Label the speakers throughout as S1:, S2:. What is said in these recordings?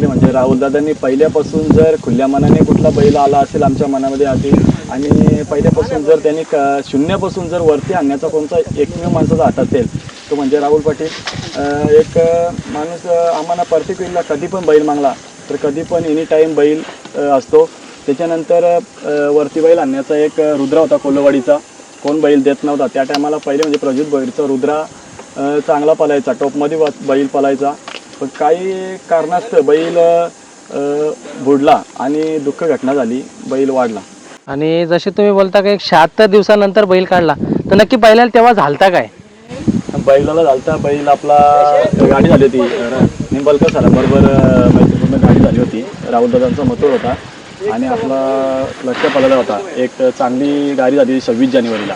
S1: म्हणजे राहुलदादांनी पहिल्यापासून जर खुल्या मनाने कुठला बैल आला असेल आमच्या मनामध्ये आधी आणि पहिल्यापासून जर त्यांनी क शून्यापासून जर वरती आणण्याचा कोणता एकमेव माणसाचा हात असेल तो म्हणजे राहुल पाटील. एक माणूस आम्हाला प्रत्येक वेळेला कधी पण बैल मागला तर कधी पण एनी टाईम बैल असतो. त्याच्यानंतर वरती बैल आणण्याचा एक रुद्रा होता कोल्हवाडीचा कोण बैल देत नव्हता. त्या टायमाला पहिले म्हणजे प्रज्युत बैलचा रुद्रा चांगला पलायचा टॉपमध्ये बैल पलायचा. पण काही कारणास्तव बैल अं, बुडला आणि दुःख घटना झाली बैल वाढला.
S2: आणि जसे तुम्ही बोलता की एक शहात्तर दिवसानंतर बैल काढला तर नक्की बैलाला तेव्हा झालता काय?
S1: बैलाला झालता बैल आपला गाडी झाली होती निंबलकर सरांबरोबर अं, मैत्रीपूर्ण गाडी झाली होती. राहुलदादांचा मथुर होता आणि आपला लक्ष पडलेला होता. एक चांगली गाडी झाली सव्वीस जानेवारीला.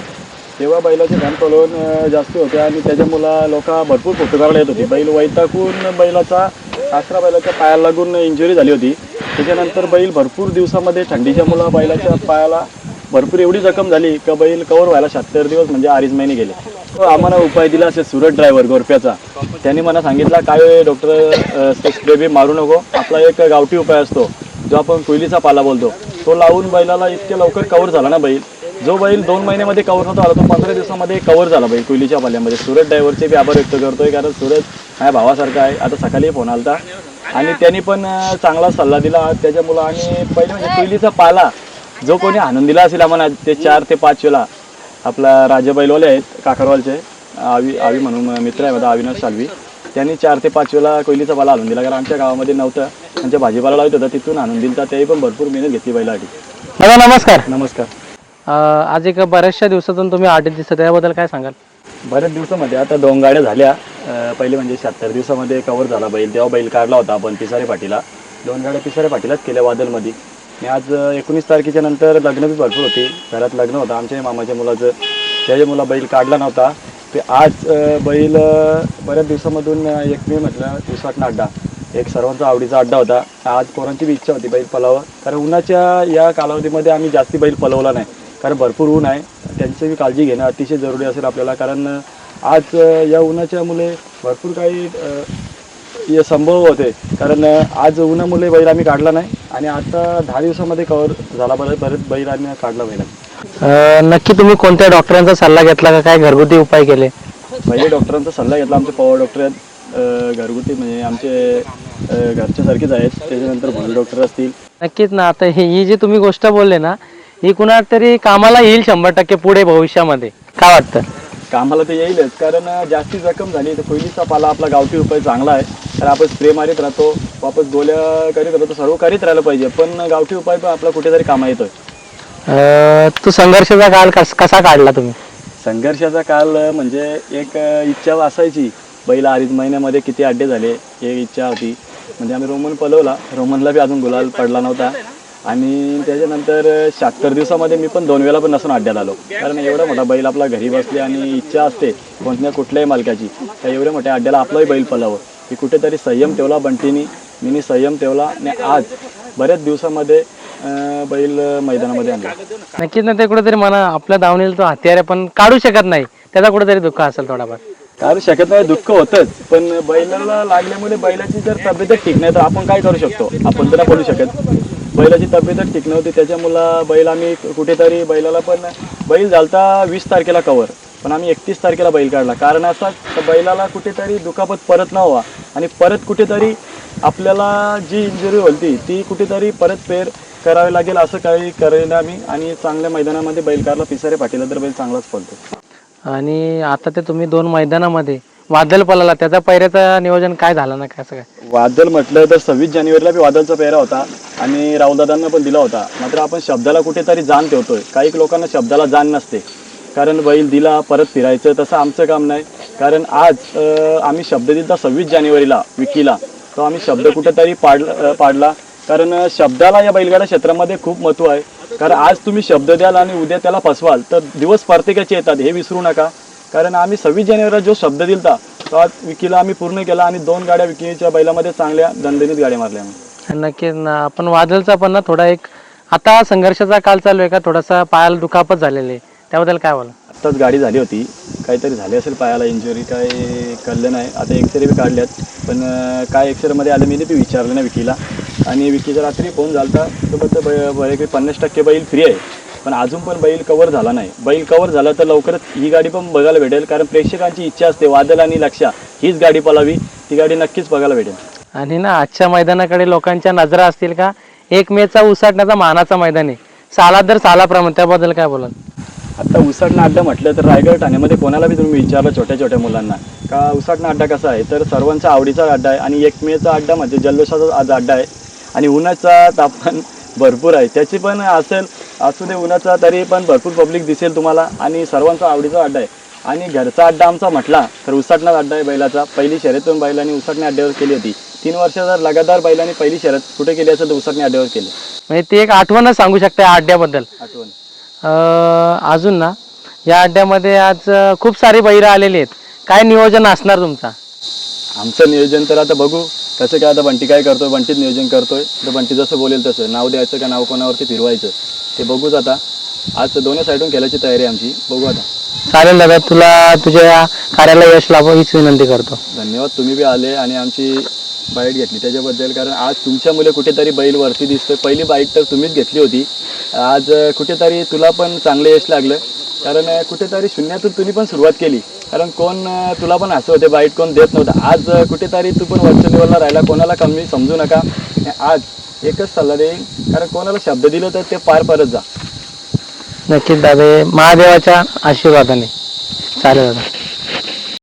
S1: तेव्हा बैलाचे घाण पलवण जास्त होते आणि त्याच्यामुळं लोक भरपूर फोटो येत होते. बैल वैताकून बैलाचा आसरा बैलाच्या पायाला लागून इंजुरी झाली होती. त्याच्यानंतर बैल भरपूर दिवसामध्ये थंडीच्या मुलं बैलाच्या पायाला भरपूर एवढी जखम झाली का बैल कवर व्हायला शहात्तर दिवस म्हणजे अडीच महिने गेले. तो आम्हाला उपाय दिला असेल सुरत ड्रायव्हर गोरप्याचा. त्यांनी मला सांगितला काय हो डॉक्टर बेबी मारू नको. आपला एक गावठी उपाय असतो जो आपण कोयलीचा पाला बोलतो. तो लावून बैलाला इतक्या लवकर कवर झाला ना बैल. जो बैल दोन महिन्यामध्ये कवर नव्हता आला तो पंधरा दिवसामध्ये कवर झाला बैल कोयलीच्या पाल्यामध्ये. सुरत ड्रायव्हरचे बी आभार व्यक्त करतोय कारण सुरत माझ्या भावासारखा आहे. आता सकाळी फोन आलता. आणि त्यांनी पण चांगला सल्ला दिला. त्याच्यामुळं आणि पहिले म्हणजे कोयलीचा पाला जो कोणी आनंद दिला असेल आम्हाला ते चार ते पाच वेळा आपला राजा बैलवाले आहेत काकरवालचे. आवी आवी म्हणून मित्र आहे माझा अविनाश सालवी. त्यांनी चार ते पाच वेळा कोयलीचा पाला आणून दिला कारण आमच्या गावामध्ये नव्हतं. त्यांच्या भाजीपाला लावत होता तिथून आणून दिलता त्याही पण भरपूर मेहनत घेतली बैलासाठी.
S2: दादा नमस्कार.
S1: नमस्कार.
S2: अं, आज एक बऱ्याचशा दिवसातून तुम्ही आठवत दिसत त्याबद्दल काय सांगाल?
S1: बऱ्याच दिवसामध्ये. आता दोन गाड्या झाल्या. अं, पहिले म्हणजे शहात्तर दिवसामध्ये कवर झाला बैल. तेव्हा बैल काढला होता आपण पिसारे पाटीला. दोन गाड्या पिसारे पाटीलाच केल्या वादलमध्ये. आणि आज एकोणीस तारखेच्या नंतर लग्न बी भरपूर होती. घरात लग्न होतं. आमच्या मामाच्या मुलाचं. त्याच्या मुला बैल काढला नव्हता. ते आज अं, बैल अं, बऱ्याच दिवसामधून अं, एक मी म्हटलं विश्वाटना अड्डा. एक सर्वांचा आवडीचा अड्डा होता. आज पोरांची बी इच्छा होती बैल पलावं. कारण उन्हाच्या या कालावधीमध्ये आम्ही जास्ती बैल पलवला नाही. कारण भरपूर ऊन आहे. त्यांची बी काळजी घेणं अतिशय जरुरी असेल आपल्याला. कारण आज या उन्हाच्या मुले भरपूर काही संभव होते. कारण आज उन्हामुळे बैल आम्ही काढला नाही. आणि आता दहा दिवसामध्ये कवर झाला बरं बरेच बैल आम्ही काढला बैल
S2: नक्की तुम्ही कोणत्या डॉक्टरांचा सल्ला घेतला का? काय घरगुती उपाय केले?
S1: पहिले डॉक्टरांचा सल्ला घेतला आमचे पवार डॉक्टर आहेत. घरगुती म्हणजे आमचे घरच्यासारखेच आहेत. त्याच्यानंतर भोंडे डॉक्टर असतील.
S2: नक्कीच ना. आता ही ही जी तुम्ही गोष्ट बोलले ना ही कुणा तरी कामाला येईल शंभर टक्के पुढे भविष्यामध्ये. काय वाटतं?
S1: कामाला ते येईलच कारण जास्ती जखम झाली. तर पहिलीचा पाला आपला गावठी उपाय चांगला आहे. तर आपण स्प्रे मारित राहतो वापस गोळ्या करीत राहतो सर्व करीत राहिलं पाहिजे. पण गावठी उपाय पण आपला कुठेतरी कामा येतोय.
S2: अं, तो संघर्षाचा काळ कस कसा काढला तुम्ही?
S1: संघर्षाचा काल म्हणजे एक इच्छा असायची. बैल अडीच महिन्यामध्ये किती अड्डे झाले एक इच्छा होती. म्हणजे आम्ही रोमन पलवला. रोमनला बी अजून गुलाल पडला नव्हता. आणि त्याच्यानंतर शहात्तर दिवसामध्ये मी पण दोन वेळा पण नसून अड्ड्यात आलो. कारण एवढा मोठा बैल आपला घरी बसले आणि इच्छा असते कोणत्या कुठल्याही मालकाची त्या एवढ्या मोठ्या अड्ड्याला आपलाही बैल पलावं. की कुठेतरी संयम ठेवला बंटीनी मीनी संयम ठेवला आणि आज बऱ्याच दिवसामध्ये बैल मैदानामध्ये आणला.
S2: नक्कीच ना ते कुठेतरी मना आपल्या दावणीला तो हत्यार पण काढू शकत नाही. त्याचा कुठेतरी दुःख असेल थोडाफार.
S1: कारण शकत नाही दुःख होतच. पण बैलाला लागल्यामुळे बैलाची जर तब्येतच ठीक नाही तर आपण काय करू शकतो? आपण तर नाही बोलू शकत. बैलाची तब्येतच ठीक नव्हती. त्याच्यामुळं बैल आम्ही कुठेतरी बैलाला पण बैल झालता वीस तारखेला कवर पण आम्ही एकतीस तारखेला बैल काढला. कारण असाच तर बैलाला कुठेतरी दुखापत परत न व्हा. आणि परत कुठेतरी आपल्याला जी इंजुरी होती ती कुठेतरी परत फेर करावी लागेल असं काही करेल आम्ही. आणि चांगल्या मैदानामध्ये बैल काढला. पिसारे पाटील तर बैल चांगलाच पडतो
S2: आणि आता ते तुम्ही दोन मैदानामध्ये वादल पलाला त्याचा पैऱ्याचं नियोजन काय झालं ना कसं काय?
S1: वादल म्हटलं तर सव्वीस जानेवारीला बी वादलचा पेहरा होता आणि राहुलदादांना पण दिला होता. मात्र आपण शब्दाला कुठेतरी जाण ठेवतोय. काही लोकांना शब्दाला जाण नसते. कारण बैल दिला परत फिरायचं तसं आमचं काम नाही. कारण आज अं, आम्ही शब्द दिला सव्वीस जानेवारीला विकीला. तो आम्ही शब्द कुठेतरी पाडला अं, पाडला. कारण अं, शब्दाला या बैलगाडा क्षेत्रामध्ये खूप महत्त्व आहे. कारण आज तुम्ही शब्द द्याल आणि उद्या त्याला फसवाल तर दिवस प्रत्येकाचे येतात हे विसरू नका. कारण आम्ही सव्वीस जानेवारीला जो शब्द दिलता तो आज विकीला आम्ही पूर्ण केला आणि दोन गाड्या विकीच्या बैलामध्ये चांगल्या दणदणीत गाड्या मारल्या आम्ही.
S2: नक्कीच ना. आपण वादलचा पण ना थोडा एक आता संघर्षाचा काल चालू आहे का? थोडासा पायाला दुखापत झालेली आहे. त्याबद्दल काय बोला
S1: आत्ताच गाडी झाली होती. काहीतरी झाली असेल पायाला इंजुरी काय कळलं नाही. आता एक्सरे बी काढल्यात. पण अं, काय एक्सरेमध्ये आलं मी नाही ते विचारलं नाही विकीला. आणि विकीचा रात्री फोन झाला तर फक्त बऱ्यापैकी पन्नास टक्के बैल फ्री आहे. पण अजून पण बैल कवर झाला नाही. बैल कवर झाला तर लवकरच ही गाडी पण बघायला भेटेल कारण प्रेक्षकांची इच्छा असते वादल आणि लक्षा हीच गाडी पळावी ती गाडी नक्कीच बघायला भेटेल.
S2: आणि ना आजच्या मैदानाकडे लोकांच्या नजरा असतील का? एक मेचा उसाटण्याचा मानाचा मैदान आहे. साला दर सालाप्रमाणे त्याबद्दल काय बोलाल?
S1: आता उसाटणं अड्डा म्हटलं तर रायगड ठाण्यामध्ये कोणाला बी तुम्ही विचारलं छोट्या छोट्या मुलांना का उसाटणं अड्डा कसा आहे? तर सर्वांचा आवडीचा अड्डा आहे आणि एक मेचा अड्डा म्हणजे जल्लोषाचा आज अड्डा आहे. आणि उन्हाचा तापमान भरपूर आहे. त्याची पण असेल असू दे उन्हाचा तरी पण भरपूर पब्लिक दिसेल तुम्हाला आणि सर्वांचा आवडीचा अड्डा आहे. आणि घरचा अड्डा आमचा म्हटला तर उसाटणा अड्डा आहे बैलाचा. पहिली शर्यतून बैलांनी उसाटण्या अड्ड्यावर केली होती. तीन वर्ष जर लगातार बैलांनी पहिली शर्यत कुठे केली असेल तर उसाटण्या अड्ड्यावर केली.
S2: म्हणजे ती एक आठवणच सांगू शकता या अड्ड्याबद्दल.
S1: आठवण.
S2: अं, अजून ना या अड्ड्यामध्ये आज अं, खूप सारी बैरं आलेली आहेत. काय नियोजन असणार तुमचा?
S1: आमचं नियोजन तर आता बघू. कसं काय आता बंटी काय करतोय? बंटीत नियोजन करतोय. तर बंटी जसं बोलेल तसं. नाव द्यायचं का नाव कोणावरती फिरवायचं? ते बघूच आता. आज दोन्ही साईडून खेळायची तयारी आहे आमची. बघू आता.
S2: चालेल दादा तुला तुझ्या कार्याला यश लाभो हीच विनंती करतो.
S1: धन्यवाद. तुम्ही बी आले आणि आमची बाईट घेतली. त्याच्याबद्दल कारण आज तुमच्या मुले कुठेतरी बैल वरती दिसतोय. पहिली बाईट तर तुम्हीच घेतली होती. आज कुठेतरी तुला पण चांगलं यश लागलं. कारण कुठेतरी शून्यातून तुम्ही पण सुरुवात केली. कारण कोण तुला पण असं होते बाईट कोण देत नव्हतं. आज कुठेतरी तू पण वरच्या लेवलला राहिला कोणाला कमी समजू नका. आज एकच सल्ला देईन कारण कोणाला शब्द दिलं तर ते पार परत जा.
S2: नक्कीच दादा हे महादेवाच्या आशीर्वादाने. चालेल दादा.